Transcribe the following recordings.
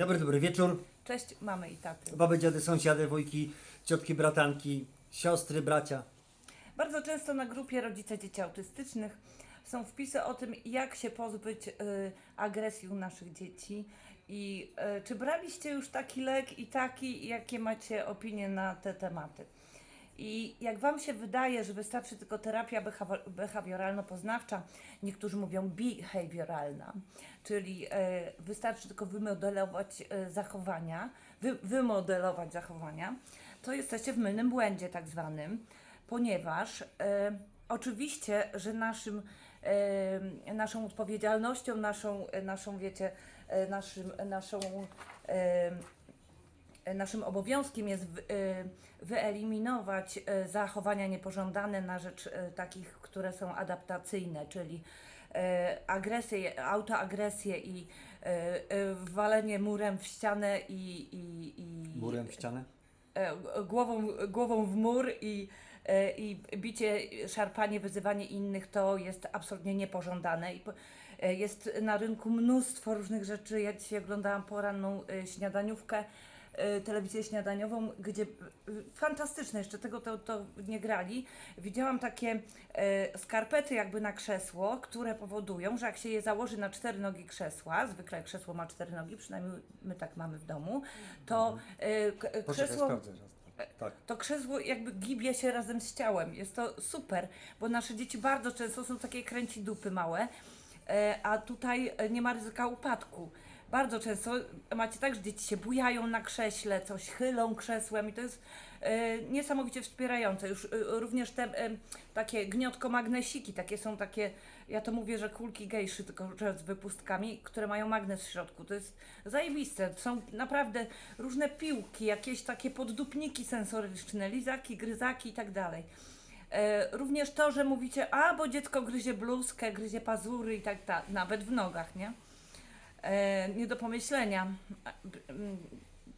dobry, dobry wieczór. Cześć mamy i taty. Baby, dziady, sąsiady, wujki, ciotki, bratanki, siostry, bracia. Bardzo często na grupie rodzice dzieci autystycznych są wpisy o tym, jak się pozbyć y, agresji u naszych dzieci. I y, czy braliście już taki lek i taki, i jakie macie opinie na te tematy? I jak Wam się wydaje, że wystarczy tylko terapia behawioralno-poznawcza, niektórzy mówią behawioralna, czyli e, wystarczy tylko wymodelować e, zachowania, wy, wymodelować zachowania, to jesteście w mylnym błędzie tak zwanym, ponieważ e, oczywiście, że naszym, naszą odpowiedzialnością, naszą, naszą wiecie, naszym, naszą naszym obowiązkiem jest y, wyeliminować y, zachowania niepożądane na rzecz takich, które są adaptacyjne, czyli agresję, autoagresję i walenie murem w ścianę i, i, i Murem w ścianę. e, głową, głową w mur i, e, i bicie, szarpanie, wyzywanie innych to jest absolutnie niepożądane. I e, jest na rynku mnóstwo różnych rzeczy. Ja dzisiaj oglądałam poranną e, śniadaniówkę, e, telewizję śniadaniową, gdzie e, fantastyczne, jeszcze tego to, to nie grali. Widziałam takie e, skarpety jakby na krzesło, które powodują, że jak się je założy na cztery nogi krzesła, zwykle krzesło ma cztery nogi, przynajmniej my tak mamy w domu, to e, k- Poczekaj, krzesło. Tak. to krzesło jakby gibie się razem z ciałem. Jest to super, bo nasze dzieci bardzo często są takie kręci dupy małe, e, a tutaj e, nie ma ryzyka upadku. Bardzo często macie tak, że dzieci się bujają na krześle, coś chylą krzesłem i to jest e, niesamowicie wspierające. Już e, również te e, takie gniotko-magnesiki, takie są takie, ja to mówię, że kulki gejszy, tylko że z wypustkami, które mają magnes w środku. To jest zajebiste. Są naprawdę różne piłki, jakieś takie poddupniki sensoryczne, lizaki, gryzaki i tak dalej. Również to, że mówicie, a bo dziecko gryzie bluzkę, gryzie pazury i tak dalej, nawet w nogach, nie? E, nie do pomyślenia.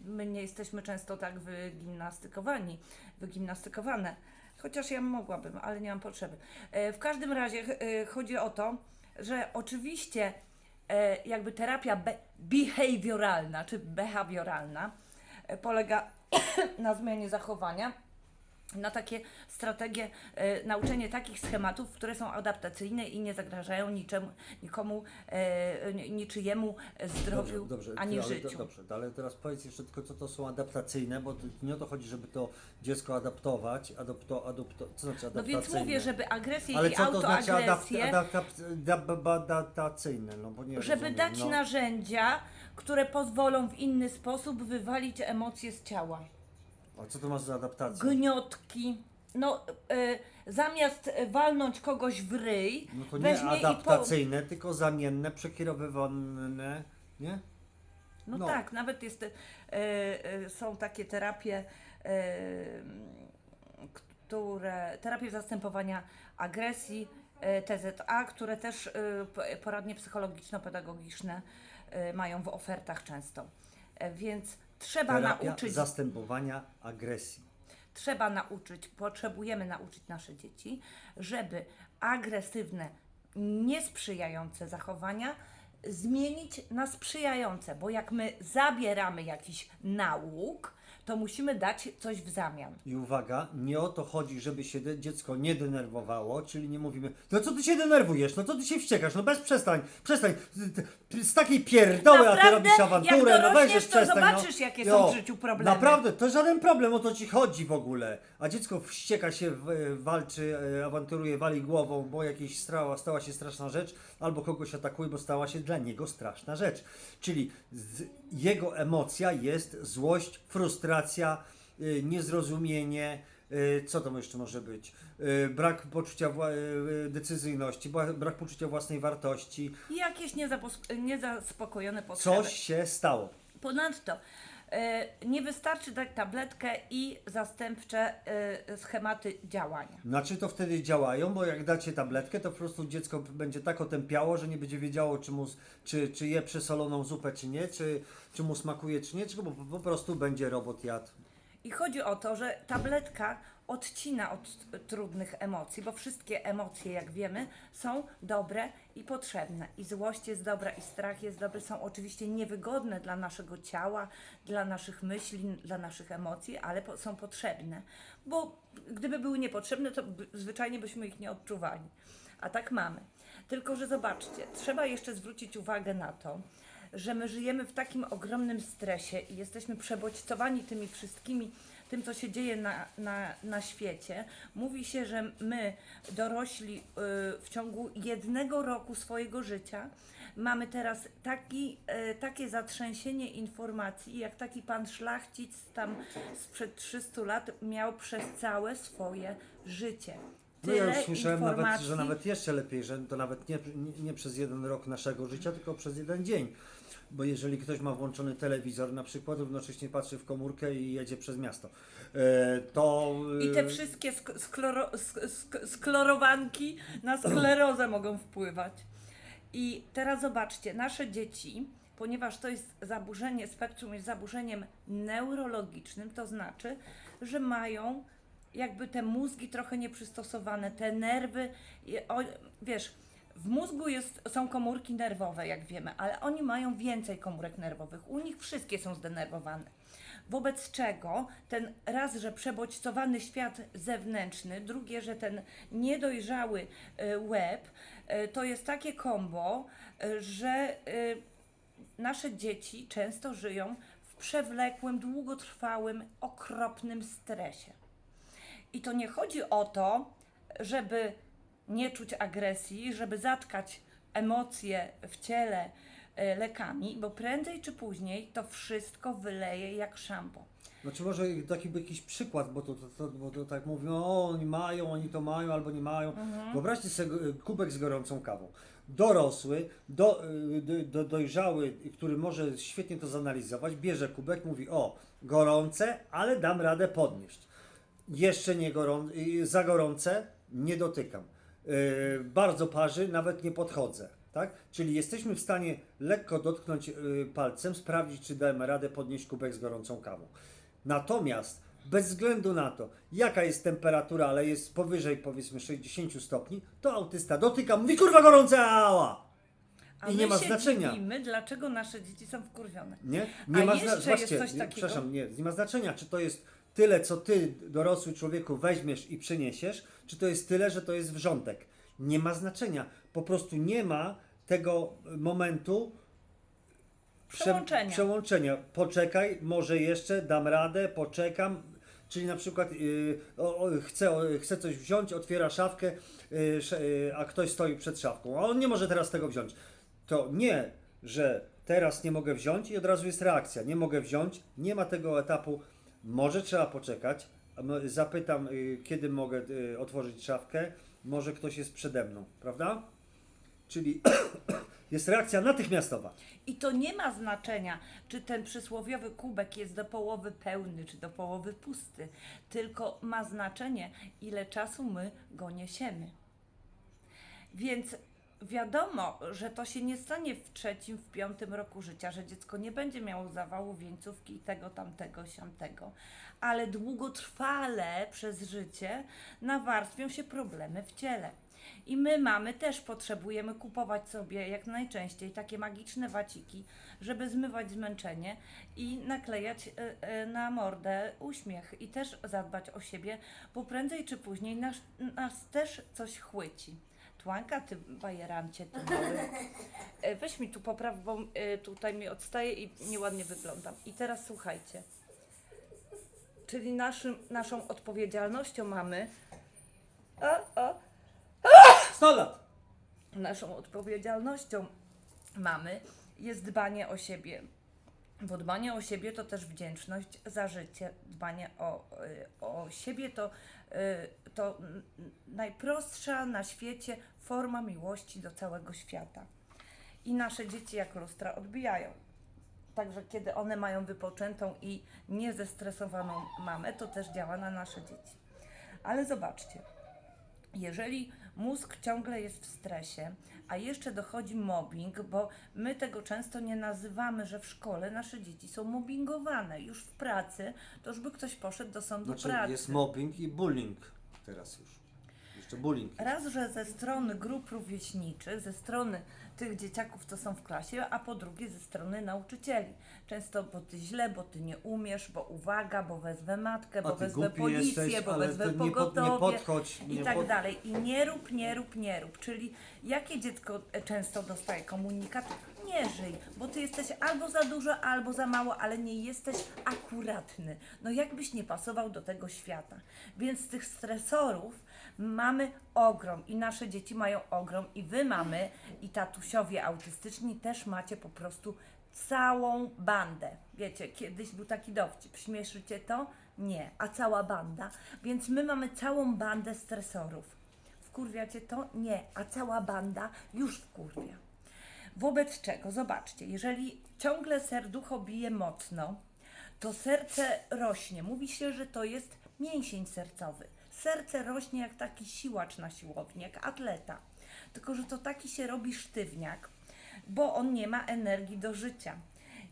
My nie jesteśmy często tak wygimnastykowani, wygimnastykowane. Chociaż ja mogłabym, ale nie mam potrzeby. E, w każdym razie e, chodzi o to, że oczywiście jakby terapia be- behawioralna czy behawioralna polega na zmianie zachowania, na takie strategie, e, nauczenie takich schematów, które są adaptacyjne i nie zagrażają niczemu, nikomu, e, ni- niczyjemu zdrowiu dobrze, ani ale, życiu. Dobrze, ale teraz powiedz jeszcze tylko, co to są adaptacyjne, bo nie o to chodzi, żeby to dziecko adaptować, adopto, adopto, co znaczy No adaptacyjne? więc mówię, żeby agresję Ale i co to znaczy autoagresję, adapt, adaptacyjne? No bo nie żeby rozumiem, dać no. narzędzia, które pozwolą w inny sposób wywalić emocje z ciała. A co to masz za adaptację? Gniotki. No, e, zamiast walnąć kogoś w ryj, No to nie weźmie i po, adaptacyjne, tylko zamienne, przekierowywane, nie? No, No. tak, nawet jest, e, e, są takie terapie, e, które, terapie zastępowania agresji, e, TZA, które też p- poradnie psychologiczno-pedagogiczne e, mają w ofertach często. E, Więc trzeba Terapia nauczyć, zastępowania agresji. trzeba nauczyć, potrzebujemy nauczyć nasze dzieci, żeby agresywne, niesprzyjające zachowania zmienić na sprzyjające, bo jak my zabieramy jakiś nauk, to musimy dać coś w zamian. I uwaga, nie o to chodzi, żeby się de- dziecko nie denerwowało, czyli nie mówimy, no co ty się denerwujesz, no co ty się wściekasz, no bez przestań, przestań, z takiej pierdoły, a ty Naprawdę, robisz awanturę, jak no weź dorośniesz, już to przestań. zobaczysz, no. jakie są w życiu problemy. Naprawdę, to żaden problem, o to ci chodzi w ogóle. A dziecko wścieka się, w- walczy, e, awanturuje, wali głową, bo jakieś stała, stała się straszna rzecz, albo kogoś atakuje, bo stała się dla niego straszna rzecz. Czyli z, jego emocja jest złość, frustracja, y, niezrozumienie, y, co tam jeszcze może być? Y, Brak poczucia decyzyjności, bra- brak poczucia własnej wartości. Jakieś niezaspokojone potrzeby. Coś się stało. Ponadto nie wystarczy dać tabletkę i zastępcze e, schematy działania. Znaczy to wtedy działają, bo jak dacie tabletkę, to po prostu dziecko będzie tak otępiało, że nie będzie wiedziało, czy, mu, czy, czy je przesoloną zupę, czy nie, czy, czy mu smakuje, czy nie, czy po, po prostu będzie robot jadł. I chodzi o to, że tabletka odcina od trudnych emocji, bo wszystkie emocje, jak wiemy, są dobre i potrzebne. I złość jest dobra, i strach jest dobry. Są oczywiście niewygodne dla naszego ciała, dla naszych myśli, dla naszych emocji, ale po, są potrzebne. Bo gdyby były niepotrzebne, to by, zwyczajnie byśmy ich nie odczuwali. A tak mamy. Tylko, że zobaczcie, trzeba jeszcze zwrócić uwagę na to, że my żyjemy w takim ogromnym stresie i jesteśmy przebodźcowani tymi wszystkimi, tym, co się dzieje na, na, na świecie. Mówi się, że my, dorośli, y, w ciągu jednego roku swojego życia, mamy teraz taki, y, takie zatrzęsienie informacji, jak taki pan szlachcic tam sprzed 300 lat miał przez całe swoje życie. No ja już słyszałem nawet, że nawet jeszcze lepiej, że to nawet nie, nie, nie przez jeden rok naszego życia, tylko przez jeden dzień. Bo jeżeli ktoś ma włączony telewizor na przykład, równocześnie patrzy w komórkę i jedzie przez miasto, e, to... I te e, wszystkie sk- skloro, sk- sk- sklorowanki na sklerozę mogą wpływać. I teraz zobaczcie, nasze dzieci, ponieważ to jest zaburzenie, spektrum jest zaburzeniem neurologicznym, to znaczy, że mają jakby te mózgi trochę nieprzystosowane, te nerwy, o, wiesz, w mózgu jest, są komórki nerwowe, jak wiemy, ale oni mają więcej komórek nerwowych. U nich wszystkie są zdenerwowane. Wobec czego ten raz, że przebodźcowany świat zewnętrzny, drugie, że ten niedojrzały y, łeb, y, to jest takie kombo, y, że nasze dzieci często żyją w przewlekłym, długotrwałym, okropnym stresie. I to nie chodzi o to, żeby nie czuć agresji, żeby zatkać emocje w ciele e, lekami, bo prędzej czy później to wszystko wyleje jak szambo. Znaczy może taki by jakiś przykład, bo to, to, to, bo to tak mówią, o oni mają, oni to mają albo nie mają. Mhm. Wyobraźcie sobie e, kubek z gorącą kawą. Dorosły, do, e, do, do, dojrzały, który może świetnie to zanalizować, bierze kubek, mówi o, gorące, ale dam radę podnieść. Jeszcze nie gorą, y, za gorące, nie dotykam. Yy, bardzo parzy, nawet nie podchodzę. Tak? Czyli jesteśmy w stanie lekko dotknąć yy, palcem, sprawdzić, czy damy radę podnieść kubek z gorącą kawą. Natomiast bez względu na to, jaka jest temperatura, ale jest powyżej powiedzmy 60 stopni, to autysta dotyka, mówi kurwa gorące, ała! A I nie ma się znaczenia. dziwimy, dlaczego nasze dzieci są wkurwione. Nie? A Nie ma jeszcze zna- jest zobaczcie, coś nie, takiego- Przepraszam, nie, nie ma znaczenia, czy to jest tyle, co ty, dorosły człowieku, weźmiesz i przyniesiesz, czy to jest tyle, że to jest wrzątek. Nie ma znaczenia. Po prostu nie ma tego momentu prze- Przełączenia. przełączenia. Poczekaj, może jeszcze, dam radę, poczekam. Czyli na przykład yy, o, o, chce, o, chce coś wziąć, otwiera szafkę, yy, yy, a ktoś stoi przed szafką, a on nie może teraz tego wziąć. To nie, że teraz nie mogę wziąć i od razu jest reakcja. Nie mogę wziąć, nie ma tego etapu, może trzeba poczekać. Zapytam, yy, kiedy mogę yy, otworzyć szafkę, może ktoś jest przede mną, prawda? Czyli jest reakcja natychmiastowa. I to nie ma znaczenia, czy ten przysłowiowy kubek jest do połowy pełny, czy do połowy pusty, tylko ma znaczenie, ile czasu my go niesiemy. Więc wiadomo, że to się nie stanie w trzecim, w piątym roku życia, że dziecko nie będzie miało zawału wieńcówki i tego, tamtego, siamtego, ale długotrwale przez życie nawarstwią się problemy w ciele. I my mamy też potrzebujemy kupować sobie jak najczęściej takie magiczne waciki, żeby zmywać zmęczenie i naklejać e, e, na mordę uśmiech i też zadbać o siebie, bo prędzej czy później nas, nas też coś chwyci. Tłanka, ty bajerancie, ty mały. E, Weź mi tu popraw, bo e, tutaj mi odstaje i nieładnie wyglądam. I teraz słuchajcie. Czyli naszym, naszą odpowiedzialnością mamy. O, o, 100 lat! naszą odpowiedzialnością mamy jest dbanie o siebie. Bo dbanie o siebie to też wdzięczność za życie. Dbanie o, y, o siebie to, to n- n- najprostsza na świecie forma miłości do całego świata. I nasze dzieci jak lustra odbijają. Także kiedy one mają wypoczętą i niezestresowaną mamę, to też działa na nasze dzieci. Ale zobaczcie, jeżeli mózg ciągle jest w stresie, a jeszcze dochodzi mobbing, bo my tego często nie nazywamy, że w szkole nasze dzieci są mobbingowane. Już w pracy to już by ktoś poszedł do sądu Znaczy pracy. jest mobbing i bullying teraz już. Jeszcze bullying. Raz, że ze strony grup rówieśniczych, ze strony tych dzieciaków, co są w klasie, a po drugie ze strony nauczycieli. Często, bo ty źle, bo ty nie umiesz, bo uwaga, bo wezwę matkę, bo ty wezwę głupi policję, jesteś, bo ale wezwę nie, pod, nie pogotowie podchodź. i Nie tak pod... dalej. I nie rób, nie rób, nie rób. Czyli jakie dziecko e, często dostaje komunikat? Nie żyj, bo ty jesteś albo za dużo, albo za mało, ale nie jesteś akuratny. No jakbyś nie pasował do tego świata. Więc tych stresorów mamy ogrom i nasze dzieci mają ogrom i wy mamy i tatusiowie autystyczni też macie po prostu całą bandę. Wiecie, kiedyś był taki dowcip, śmieszycie to? Nie, a cała banda. Więc my mamy całą bandę stresorów. Wkurwiacie to? Nie, a cała banda już wkurwia. Wobec czego, zobaczcie, jeżeli ciągle serducho bije mocno, to serce rośnie. Mówi się, że to jest mięsień sercowy. Serce rośnie jak taki siłacz na siłowni, jak atleta. Tylko, że to taki się robi sztywniak, bo on nie ma energii do życia.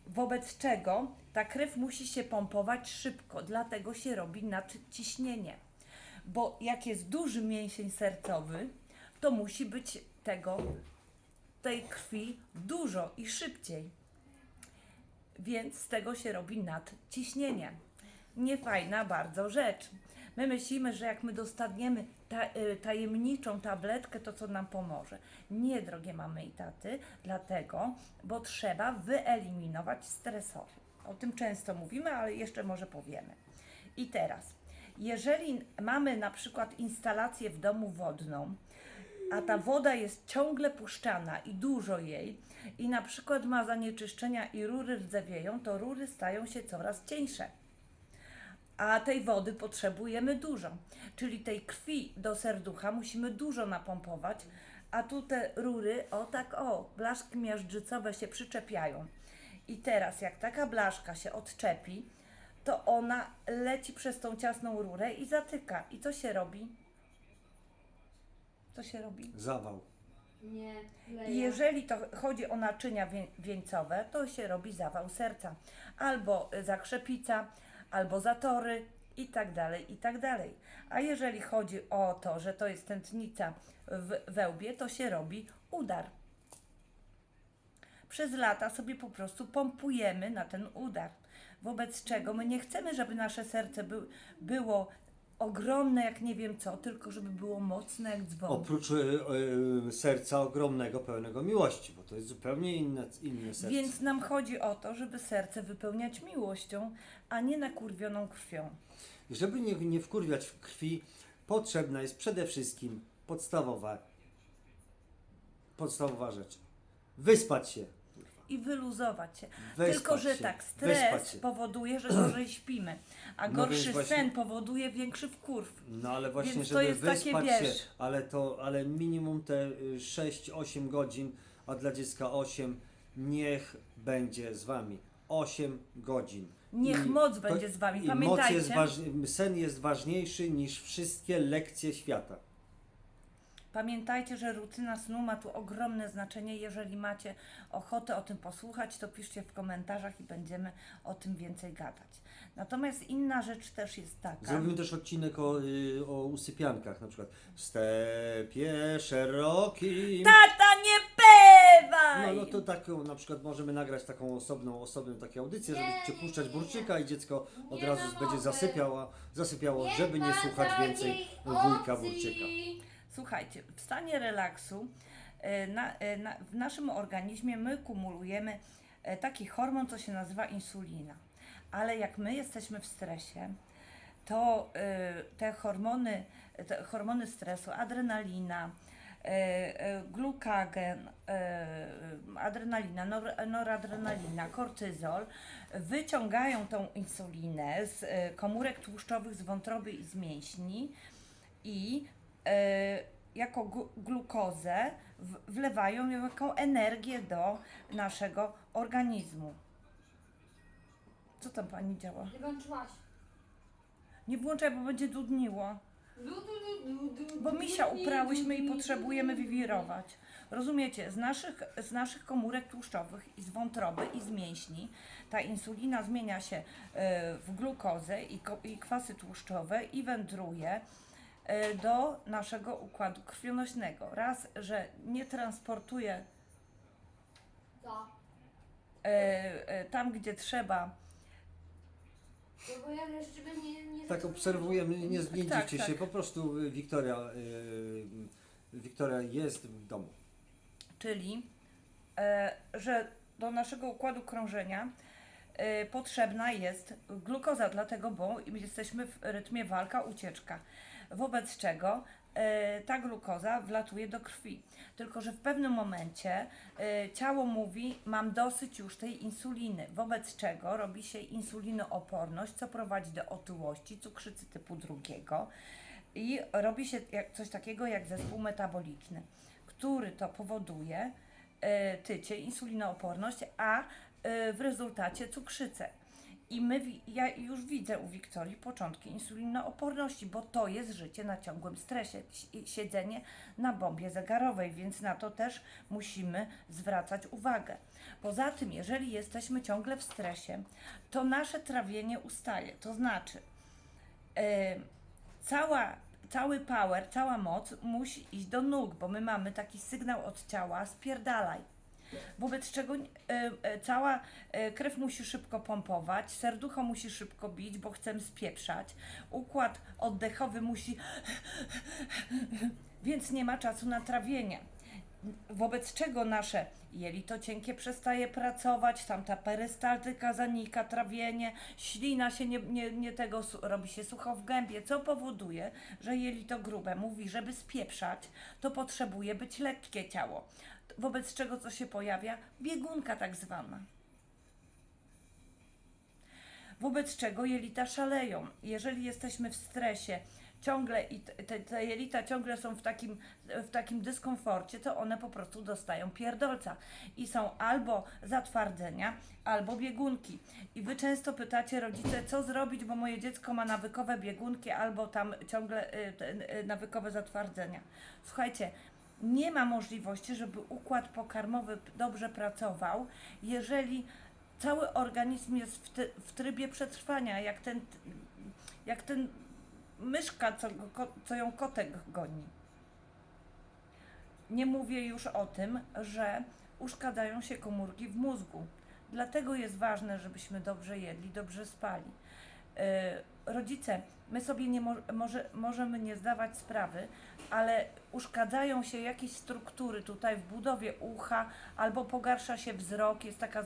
Wobec czego ta krew musi się pompować szybko, dlatego się robi nadciśnienie. Bo jak jest duży mięsień sercowy, to musi być tego tej krwi dużo i szybciej. Więc z tego się robi nadciśnienie. Niefajna bardzo rzecz. My myślimy, że jak my dostaniemy ta, y, tajemniczą tabletkę, to co nam pomoże. Nie, drogie mamy i taty, dlatego, bo trzeba wyeliminować stresory. O tym często mówimy, ale jeszcze może powiemy. I teraz, jeżeli mamy na przykład instalację w domu wodną, a ta woda jest ciągle puszczana i dużo jej, i na przykład ma zanieczyszczenia i rury rdzewieją, to rury stają się coraz cieńsze. A tej wody potrzebujemy dużo. Czyli tej krwi do serducha musimy dużo napompować, a tu te rury, o tak o, blaszki miażdżycowe się przyczepiają. I teraz, jak taka blaszka się odczepi, to ona leci przez tą ciasną rurę i zatyka. I co się robi? Co się robi? Zawał. Nie, I leja. jeżeli to chodzi o naczynia wieńcowe, to się robi zawał serca, albo y, zakrzepica, albo zatory i tak dalej, i tak dalej. A jeżeli chodzi o to, że to jest tętnica w wełbie, to się robi udar. Przez lata sobie po prostu pompujemy na ten udar. Wobec czego my nie chcemy, żeby nasze serce był, było ogromne jak nie wiem co, tylko żeby było mocne jak dzwon. Oprócz y, y, serca ogromnego, pełnego miłości, bo to jest zupełnie inne, inne serce. Więc nam chodzi o to, żeby serce wypełniać miłością, a nie nakurwioną krwią. Żeby nie, nie wkurwiać w krwi, potrzebna jest przede wszystkim podstawowa, podstawowa rzecz. Wyspać się. I wyluzować się. Wyspać Tylko, że się. tak, Wyspać stres się. powoduje, że gorzej śpimy, a No gorszy więc właśnie- sen powoduje większy wkurw. No ale właśnie, Więc to żeby jest takie, wyspać wiesz- się, ale to, ale minimum te y, 6-8 godzin, a dla dziecka 8, niech będzie z wami. 8 godzin. Niech moc będzie z wami. I moc Pamiętajcie. jest waż, sen jest ważniejszy niż wszystkie lekcje świata. Pamiętajcie, że rutyna snu ma tu ogromne znaczenie. Jeżeli macie ochotę o tym posłuchać, to piszcie w komentarzach i będziemy o tym więcej gadać. Natomiast inna rzecz też jest taka. Zrobimy też odcinek o, y, o usypiankach, na przykład w stepie szerokim. Tata, nie pewaj! No, no to taką, na przykład możemy nagrać taką osobną, osobną taką audycję, żeby Nie, cię nie, burczyka i dziecko od Nie razu ma będzie mowy. zasypiało, zasypiało żeby nie słuchać więcej wujka opcji. burczyka. Słuchajcie, w stanie relaksu e, na, e, na, w naszym organizmie my kumulujemy e, taki hormon, co się nazywa insulina. Ale jak my jesteśmy w stresie, to te hormony, te hormony stresu, adrenalina, glukagen, adrenalina, nor, noradrenalina, kortyzol wyciągają tą insulinę z komórek tłuszczowych, z wątroby i z mięśni i jako gu- glukozę wlewają ją jako energię do naszego organizmu. Co tam pani działa? Nie włączyłaś. Nie włączaj, bo będzie dudniło. Bo misia uprałyśmy i potrzebujemy wiwirować. Rozumiecie, z naszych, z naszych komórek tłuszczowych i z wątroby i z mięśni ta insulina zmienia się e, w glukozę i, i kwasy tłuszczowe i wędruje e, do naszego układu krwionośnego. Raz, że nie transportuje e, e, tam, gdzie trzeba, No bo ja jeszcze bym nie, nie Tak obserwujemy, nie, nie Tak, dziwcie się, tak. po prostu y, Wiktoria, y, Wiktoria jest w domu. czyli e, że do naszego układu krążenia e, potrzebna jest glukoza, dlatego bo jesteśmy w rytmie walka-ucieczka, wobec czego e, ta glukoza wlatuje do krwi. Tylko, że w pewnym momencie e, ciało mówi, mam dosyć już tej insuliny, wobec czego robi się insulinooporność, co prowadzi do otyłości, cukrzycy typu drugiego i robi się coś takiego jak zespół metaboliczny, który to powoduje e, tycie, insulinooporność, a w rezultacie cukrzycę. I my, ja już widzę u Wiktorii początki insulinooporności, bo to jest życie na ciągłym stresie, si- siedzenie na bombie zegarowej, więc na to też musimy zwracać uwagę. Poza tym, jeżeli jesteśmy ciągle w stresie, to nasze trawienie ustaje, to znaczy e, cała, cały power, cała moc musi iść do nóg, bo my mamy taki sygnał od ciała spierdalaj. Wobec czego e, e, cała e, krew musi szybko pompować, serducho musi szybko bić, bo chcemy spieprzać, układ oddechowy musi, więc nie ma czasu na trawienie. Wobec czego nasze jelito cienkie przestaje pracować, tam ta perystaltyka zanika, trawienie, ślina się nie, nie, nie tego, robi się sucho w gębie, co powoduje, że jelito grube mówi, żeby spieprzać, to potrzebuje być lekkie ciało. Wobec czego co się pojawia? Biegunka tak zwana. Wobec czego jelita szaleją. Jeżeli jesteśmy w stresie ciągle i te, te, jelita ciągle są w takim, w takim dyskomforcie, to one po prostu dostają pierdolca i są albo zatwardzenia, albo biegunki. I wy często pytacie rodzice, co zrobić, bo moje dziecko ma nawykowe biegunki albo tam ciągle y, y, nawykowe zatwardzenia. Słuchajcie, nie ma możliwości, żeby układ pokarmowy dobrze pracował, jeżeli cały organizm jest w, ty, w trybie przetrwania, jak ten, jak ten myszka, co, co ją kotek goni. Nie mówię już o tym, że uszkadzają się komórki w mózgu. Dlatego jest ważne, żebyśmy dobrze jedli, dobrze spali. Yy, rodzice, my sobie nie mo- może, możemy nie zdawać sprawy, ale uszkadzają się jakieś struktury tutaj w budowie ucha, albo pogarsza się wzrok, jest taka e,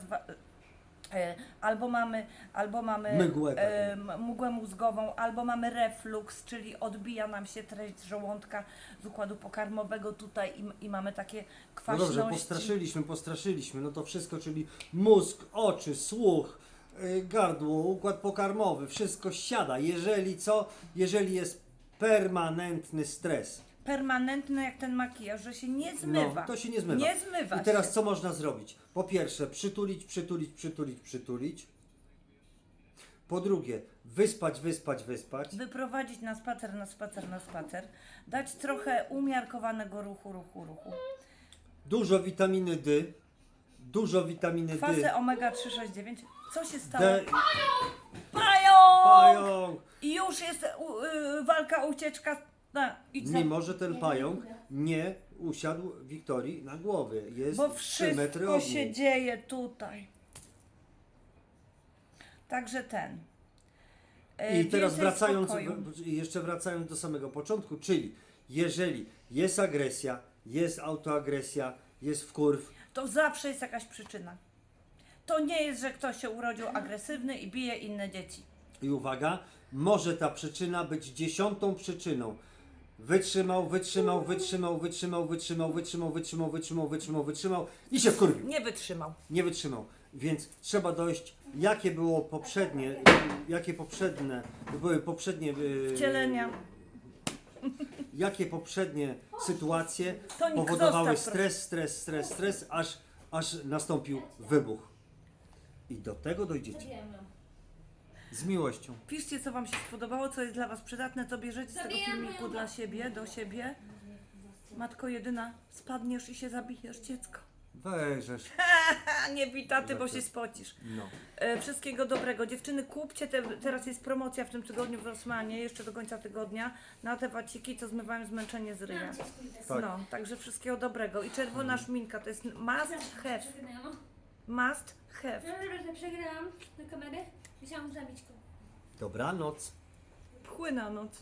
albo mamy, albo mamy Mgłę taką. e, m- mgłę mózgową, albo mamy reflux, czyli odbija nam się treść żołądka, z układu pokarmowego tutaj i, i mamy takie No kwaśności. dobrze, postraszyliśmy, postraszyliśmy, no to wszystko, czyli mózg, oczy, słuch, y, gardło, układ pokarmowy, wszystko siada. Jeżeli co? Jeżeli jest permanentny stres. Permanentne jak ten makijaż, że się nie zmywa. No, to się nie zmywa. Nie zmywa I teraz się. co można zrobić? Po pierwsze, przytulić, przytulić, przytulić, przytulić. Po drugie, wyspać, wyspać, wyspać. Wyprowadzić na spacer, na spacer, na spacer. Dać trochę umiarkowanego ruchu, ruchu, ruchu. Dużo witaminy D. Dużo witaminy D. Kwasy omega 369. Co się stało? D. Pająk! Pająk! I już jest u, y, walka, ucieczka. Na, idź za- Mimo, że ten pająk nie usiadł Wiktorii na głowie. Jest Bo 3 metry wszystko od się niej. dzieje tutaj. Także ten. E, I teraz więcej wracając, spokoju. w- jeszcze wracając do samego początku, czyli jeżeli jest agresja, jest autoagresja, jest wkurw, To zawsze jest jakaś przyczyna. To nie jest, że ktoś się urodził agresywny i bije inne dzieci. i uwaga, może ta przyczyna być dziesiątą przyczyną. Wytrzymał, wytrzymał, wytrzymał, wytrzymał, wytrzymał, wytrzymał, wytrzymał, wytrzymał, wytrzymał, wytrzymał i się wkurwił. Nie wytrzymał. Nie wytrzymał. Więc trzeba dojść, jakie było poprzednie, jakie poprzednie, były poprzednie yy, Wcielenia. jakie poprzednie sytuacje Tonik, powodowały zostaw, stres, stres, stres, stres, aż, aż nastąpił wybuch. I do tego dojdziecie. Wiem. Z miłością. Piszcie, co Wam się spodobało, co jest dla Was przydatne, co bierzecie z tego Zabijam filmiku moją dla siebie, do siebie. Matko jedyna, spadniesz i się zabijesz, dziecko. Weźesz. A nie bitaty, bo się spocisz. No. E, wszystkiego dobrego. Dziewczyny, kupcie, te, teraz jest promocja w tym tygodniu w Rosmanie, jeszcze do końca tygodnia, na te waciki, co zmywają zmęczenie z ryja. Tak. No, także wszystkiego dobrego. I czerwona szminka to jest must have. Must have. Przepraszam, przegrałam na kamerę. Musiałam zabić go. Dobranoc. Pchły na noc.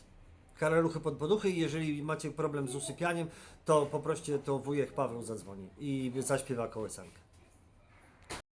Karaluchy pod poduchy i jeżeli macie problem z usypianiem, to poproście, to wujek Paweł zadzwoni i zaśpiewa kołysankę.